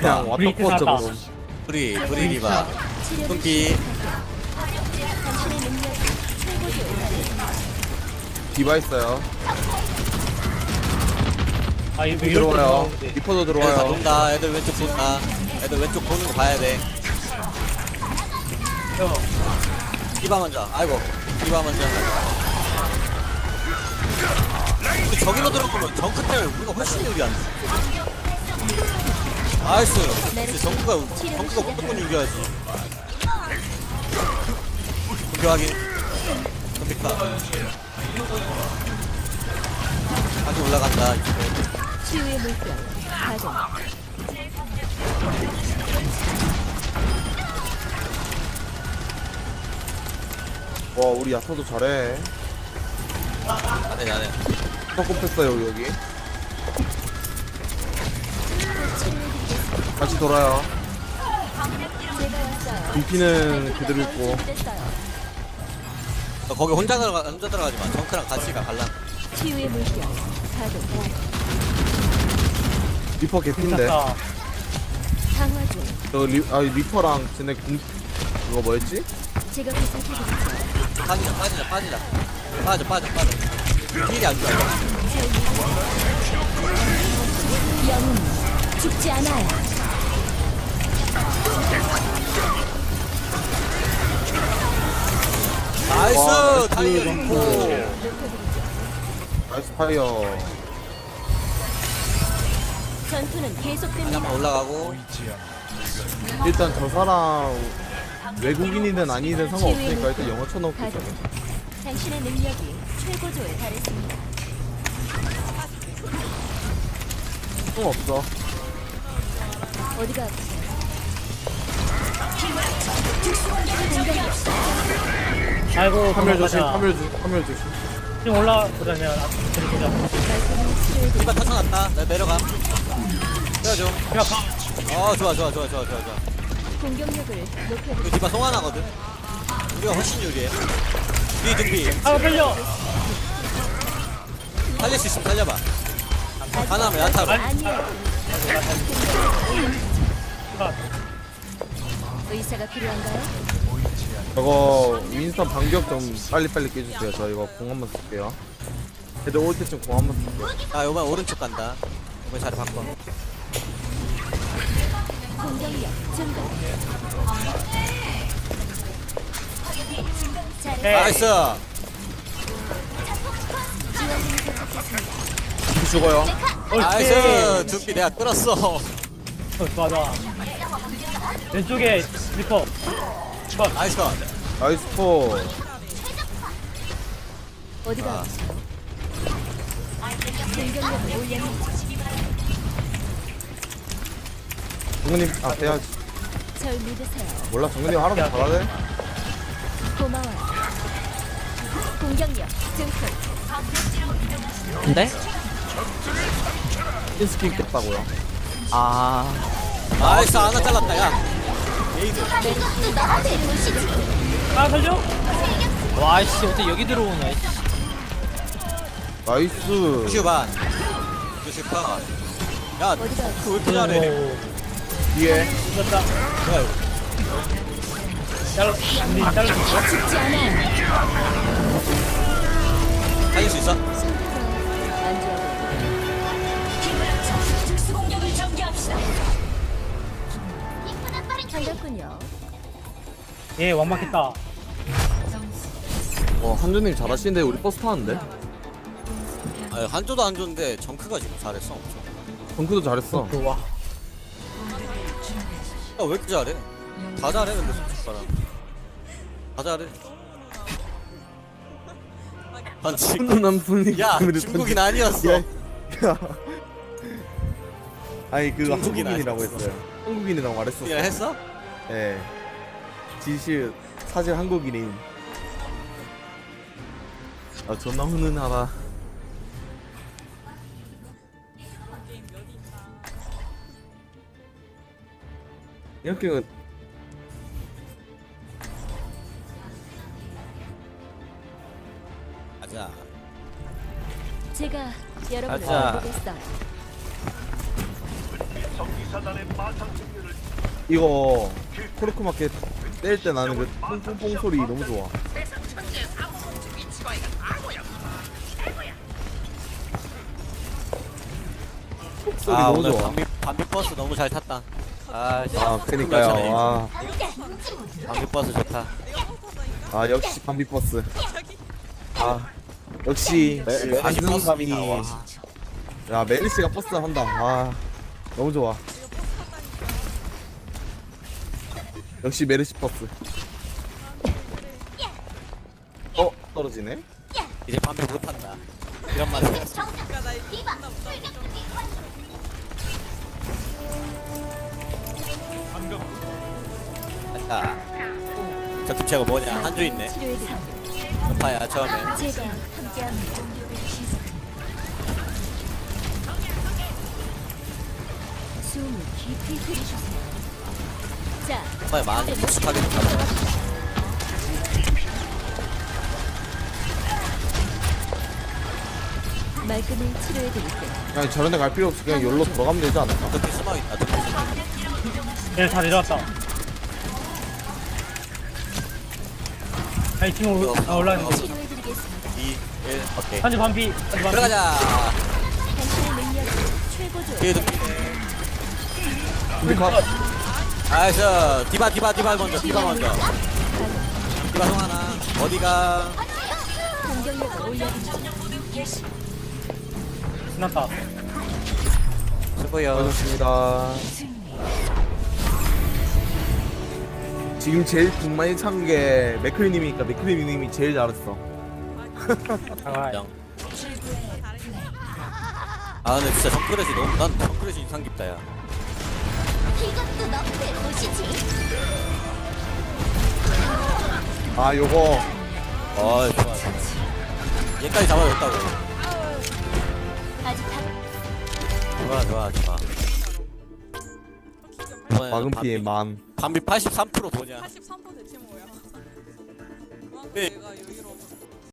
그냥 브리트 사다. 브리 브리 리바. 뚱기 디바 있어요. 아 이거 이럴 때 들어와요. 들어오는데. 리퍼도 애들 다 들어와요. 돈다. 애들 왼쪽 돈다. 애들 왼쪽 보는 거 봐야 돼. 형, 디바 먼저. 아이고. 디바 먼저. 우리 저기로 들어보면 정크 때문에 우리가 훨씬 유리한데 나이스. 정크가 정크가 무조건 유리하지. 공격하기. 컴퓨터 다시 올라간다 치유의 물결 가동 와 우리 야타도 잘해. 안해 안해. 꺾고 뺐어요 여기 다시 돌아요. 분피는 그대로 있고. 너 거기 혼자 들어가 혼자 들어가지 마. 정크랑 같이 가 갈라 치유의 물결. 가동. 리퍼 개핀데. 괜찮다. 강화 중. 저 리, 아 리퍼랑 쟤네 공 그거 뭐였지? 제가 빠지자 빠지자 빠지자. 빠져 빠져 빠져. 힐이 안 좋아. 영웅 죽지 않아요 나이스 와, 타이어 나이스. 좋고 나이스 파이어. 전투는 계속됩니다. 올라가고. 일단 저 사람 외국인이든 아니든 상관없으니까 일단 영어 쳐놓고 가동 있어요. 당신의 능력이 최고조에 달했습니다. 상관없어. 어디가 아프세요? 아이고 화면 조심. 화면 조심 화면 조심. 지금 올라보자면 앞으로 보자. 말씀을 치료해드리죠 디바 터쳐놨다. 나 내려가. 뛰어줘 야 가. 어 좋아 좋아 좋아 좋아 좋아 좋아. 공격력을 높여드리죠 우리 디바 송하나거든. 우리가 훨씬 유리해. 뒤 등비 아 끌려. 살릴 수 있으면 살려봐. 하나면 야타로 아니에요 가. 의사가 필요한가요? 저거 윈스턴 반격 좀 빨리빨리 깨주세요. 저 이거 공 한번 쓸게요. 애들 올 때쯤 공 한번 쓸게요. 아 요번 오른쪽 간다. 요번 자리 바꿔. 공격력 증가 잘 네. 나이스! 죽어요. 나이스. 등비 내가 끌었어. 어, 좋아 좋아. 왼쪽에 리퍼. 컷. 나이스 컷 나이스 포 어디가 아. 아프세요? 공격력을 올려놓죠 정근님 아 돼야지 절 믿으세요 몰라 정근님 하나도 잘하네 고마워요 공격력 증폭 근데? 스킨 깼다고요 아 나이스 하나 잘랐다 야 에이드 아 살려. 와이씨 어떻게 여기 들어오냐 나이스 슈반 슈파 야, 어디가 이렇게 잘해? 오. 뒤에 죽었다. 이거? 잘라. 잘라. 죽지 않아요 살릴 수 있어? 반갑군요 예 완막했다. 어 한조님 잘하시는데 우리 버스 타는데 아, 한조도 안 좋은데 정크가 지금 잘했어. 엄청. 덩크도 잘했어 좋아. 야, 왜 이렇게 잘해? 다 잘해, 근데 솔직히 말하면. 다 잘해. 아, 지금. 훈훈한 분위기 야, 중국인 아니었어. 야, 야. 아니 중국인 한국인이라고 아니었어. 했어요 한국인이라고 말했었어 그냥 했어? 예 지실 사실 한국인인 아 존나 훈훈하다 이렇게 가자. 제가 여러분을 가자. 보겠어요 이거 코르크 마켓 뗄 때 나는 그 뽕뽕뽕 소리 너무 좋아. 소리 아 너무 오늘 좋아. 밤비 버스 너무 잘 탔다. 아, 씨. 아 그니까요. 아, 밤비 버스 좋다. 아 역시 밤비 버스. 아 역시 안정감이. 와. 야 메리시가 버스 한다. 아 너무 좋아. 역시 메르시 버스. 어 떨어지네. 이제 밤비 못 탄다. 이런 말을. 됐다. 저 김치가 뭐냐? 한줄 있네. 급파야 처음에. 숨을 깊이 들이쉬세요. 자, 급파에 많이 익숙하게 됐다. 말끔히 치료해드릴게요. 그냥 저런 데 갈 필요 없이 그냥 여기로 들어가면 되지 않을까? 어떻게 숨어 있다. 어떻게 숨어 있다. 얘다 내려왔다. 아이 팀 올- 아, 올라왔는데. 치료해드리겠습니다. 2, 1, 오케이. 반피. 한주 반피. 들어가자. 당신의 능력이 최고조에 뒤에도 근데 가 나이스. 디바 디바 디바 먼저. 디바 먼저. 디바 송하나. 어디가? 신났다. 수고요. 고맙습니다. 지금 제일 돈 많이 찬 게 맥크리님이니까 맥크리님이 제일 잘했어. 아, 영. 아 근데 진짜 정크렛이 너무 난 정크렛이 인상 깊다 야. 이것도 너프의 도시지. 아 요거 어 좋아. 얘까지 잡아줬다고. 아직 다 좋아 좋아 좋아. 이번에는 막은 피해 만. 밤비 83% 보냐? 83% 대체 뭐야? 그만 네. 내가 여유로워.